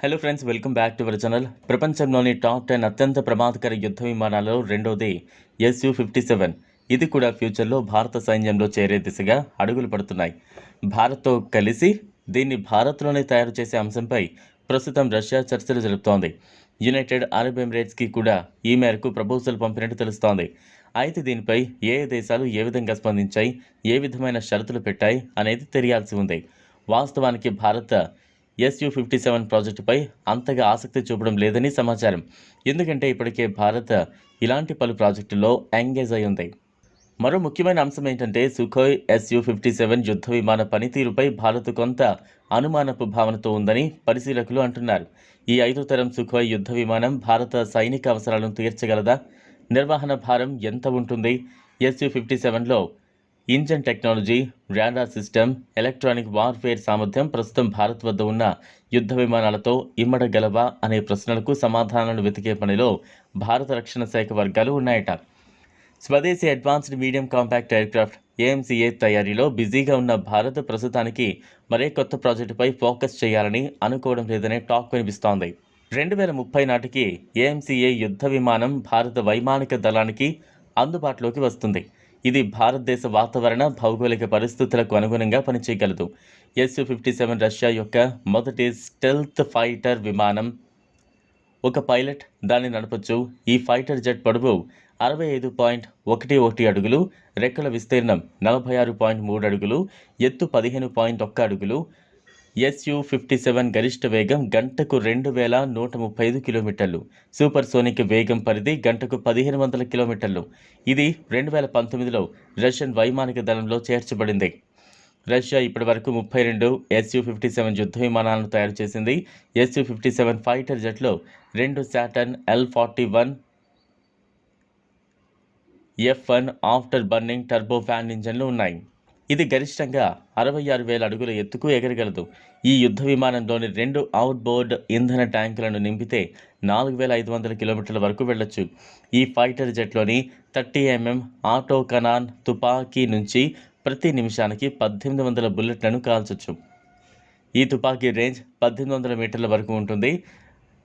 Hello friends welcome back to our channel ప్రపంచంలోని top ten అత్యంత ప్రమాదకర యుద్ధ విమానాలలో రెండవది ఎస్యు ఫిఫ్టీ సెవెన్ ఇది కూడా ఫ్యూచర్లో భారత సైన్యంలో చేరే దిశగా అడుగులు పడుతున్నాయి. భారత్తో కలిసి దీన్ని భారత్లోనే తయారు చేసే అంశంపై ప్రస్తుతం రష్యా చర్చలు జరుపుతోంది. యునైటెడ్ అరబ్ ఎమిరేట్స్కి కూడా ఈ మేరకు ప్రపోజల్ పంపినట్టు తెలుస్తోంది. అయితే దీనిపై ఏ ఏ దేశాలు ఏ విధంగా స్పందించాయి ఏ విధమైన షరతులు పెట్టాయి అనేది తెలియాల్సి ఉంది. వాస్తవానికి భారత్ ఎస్యు ఫిఫ్టీ సెవెన్ ప్రాజెక్టుపై అంతగా ఆసక్తి చూపడం లేదని సమాచారం. ఎందుకంటే ఇప్పటికే భారత్ ఇలాంటి పలు ప్రాజెక్టుల్లో ఎంగేజ్ అయి ఉంది. మరో ముఖ్యమైన అంశం ఏంటంటే సుఖోయ్ ఎస్యు ఫిఫ్టీ సెవెన్ యుద్ధ విమాన పనితీరుపై భారత్ కొంత అనుమానపు భావనతో ఉందని పరిశీలకులు అంటున్నారు. ఈ ఐదో తరం సుఖోయ్ యుద్ధ విమానం భారత సైనిక అవసరాలను తీర్చగలదా? నిర్వహణ భారం ఎంత ఉంటుంది? ఎస్యు ఫిఫ్టీ సెవెన్లో engine technology radar system electronic warfare సామర్థ్యం ప్రస్తుతం భారత్ వద్ద ఉన్న యుద్ధ విమానాలతో ఇమ్మడగలవా అనే ప్రశ్నలకు సమాధానాలు వెతికే పనిలో భారత రక్షణ శాఖ వర్గాలు ఉన్నాయట. స్వదేశీ advanced medium compact aircraft AMCA తయారీలో బిజీగా ఉన్న భారత్ ప్రస్తుతానికి మరే కొత్త ప్రాజెక్టుపై ఫోకస్ చేయాలని అనుకోవడం లేదనే టాక్ వినిపిస్తోంది. రెండు వేల ముప్పై నాటికి ఏఎంసీఏ యుద్ధ విమానం భారత వైమానిక దళానికి అందుబాటులోకి వస్తుంది. ఇది భారతదేశ వాతావరణ భౌగోళిక పరిస్థితులకు అనుగుణంగా పనిచేయగలదు. ఎస్ ఫిఫ్టీ సెవెన్ రష్యా యొక్క మొదటి స్టెల్త్ ఫైటర్ విమానం. ఒక పైలట్ దాన్ని నడపచ్చు. ఈ ఫైటర్ జెట్ పొడవు అరవై ఐదు పాయింట్ ఒకటి ఒకటి అడుగులు రెక్కల విస్తీర్ణం నలభై ఆరు పాయింట్ మూడు అడుగులు ఎత్తు పదిహేను పాయింట్ ఒక్క అడుగులు ఎస్యు ఫిఫ్టీ సెవెన్ గరిష్ట వేగం గంటకు రెండు వేల నూట ముప్పై ఐదు కిలోమీటర్లు. సూపర్ సోనిక్ వేగం పరిధి గంటకు పదిహేను వందల కిలోమీటర్లు. ఇది రెండు వేల పంతొమ్మిదిలో రష్యన్ వైమానిక దళంలో చేర్చబడింది. రష్యా ఇప్పటివరకు ముప్పై రెండు ఎస్యు ఫిఫ్టీ సెవెన్ యుద్ధ విమానాలను తయారు చేసింది. ఎస్యు ఫిఫ్టీ సెవెన్ ఫైటర్ జెట్లో రెండు Saturn L forty one F one afterburning turbofan ఇంజన్లు ఉన్నాయి. ఇది గరిష్టంగా అరవై ఆరు వేల అడుగుల ఎత్తుకు ఎగరగలదు. ఈ యుద్ధ విమానంలోని రెండు అవుట్బోర్డ్ ఇంధన ట్యాంకులను నింపితే నాలుగు వేల ఐదు వందల కిలోమీటర్ల వరకు వెళ్ళొచ్చు. ఈ ఫైటర్ జెట్లోని థర్టీ ఎంఎం ఆటో కనాన్ తుపాకీ నుంచి ప్రతి నిమిషానికి పద్దెనిమిది వందల బుల్లెట్లను కాల్చొచ్చు. ఈ తుపాకీ రేంజ్ పద్దెనిమిది వందల మీటర్ల వరకు ఉంటుంది.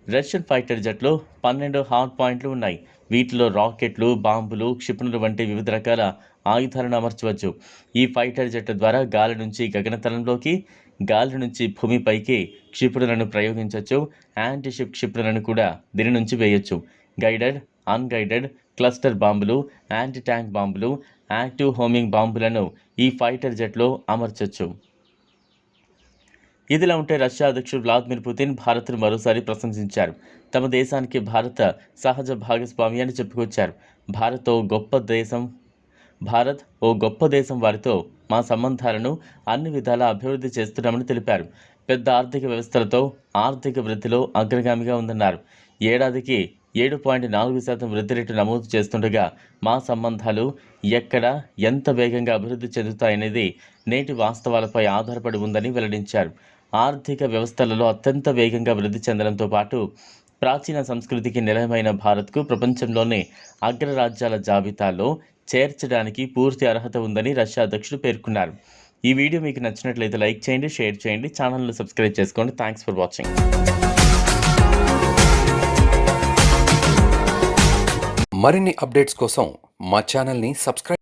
రష్యన్ ఫైటర్ జెట్లో పన్నెండు హాట్ పాయింట్లు ఉన్నాయి. వీటిలో రాకెట్లు బాంబులు క్షిపణులు వంటి వివిధ రకాల ఆయుధాలను అమర్చవచ్చు. ఈ ఫైటర్ జెట్ ద్వారా గాలి నుంచి గగనతలంలోకి గాలి నుంచి భూమిపైకి క్షిపణులను ప్రయోగించవచ్చు. యాంటీషిప్ క్షిపణులను కూడా దీని నుంచి వేయొచ్చు. గైడెడ్ అన్గైడెడ్ క్లస్టర్ బాంబులు యాంటీ ట్యాంక్ బాంబులు యాక్టివ్ హోమింగ్ బాంబులను ఈ ఫైటర్ జెట్లో అమర్చవచ్చు ఇదిలా ఉంటే రష్యా అధ్యక్షుడు వ్లాదిమిర్ పుతిన్ భారత్ను మరోసారి ప్రశంసించారు. తమ దేశానికి భారత సహజ భాగస్వామి అని చెప్పుకొచ్చారు. భారత్ గొప్ప దేశం భారత్ ఓ గొప్ప దేశం వారితో మా సంబంధాలను అన్ని విధాలా అభివృద్ధి చేస్తున్నామని తెలిపారు. పెద్ద ఆర్థిక వ్యవస్థలతో ఆర్థిక వృద్ధిలో అగ్రగామిగా ఉందన్నారు. ఏడాదికి ఏడు పాయింట్ నాలుగు శాతం వృద్ధి రేటు నమోదు చేస్తుండగా మా సంబంధాలు ఎక్కడ ఎంత వేగంగా అభివృద్ధి చెందుతాయనేది నేటి వాస్తవాలపై ఆధారపడి ఉందని వెల్లడించారు. ఆర్థిక వ్యవస్థలలో అత్యంత వేగంగా వృద్ధి చెందడంతో పాటు ప్రాచీన సంస్కృతికి నిలయమైన భారత్కు ప్రపంచంలోనే అగ్రరాజ్యాల జాబితాలో చేర్చడానికి పూర్తి అర్హత ఉందని రష్యా అధ్యక్షుడు పేర్కొన్నారు. ఈ వీడియో మీకు నచ్చినట్లయితే లైక్ చేయండి షేర్ చేయండి ఛానల్ను సబ్స్క్రైబ్ చేసుకోండి. థ్యాంక్స్ ఫర్ వాచింగ్ మరిన్ని అప్డేట్స్ కోసం మా ఛానల్ని సబ్స్క్రైబ్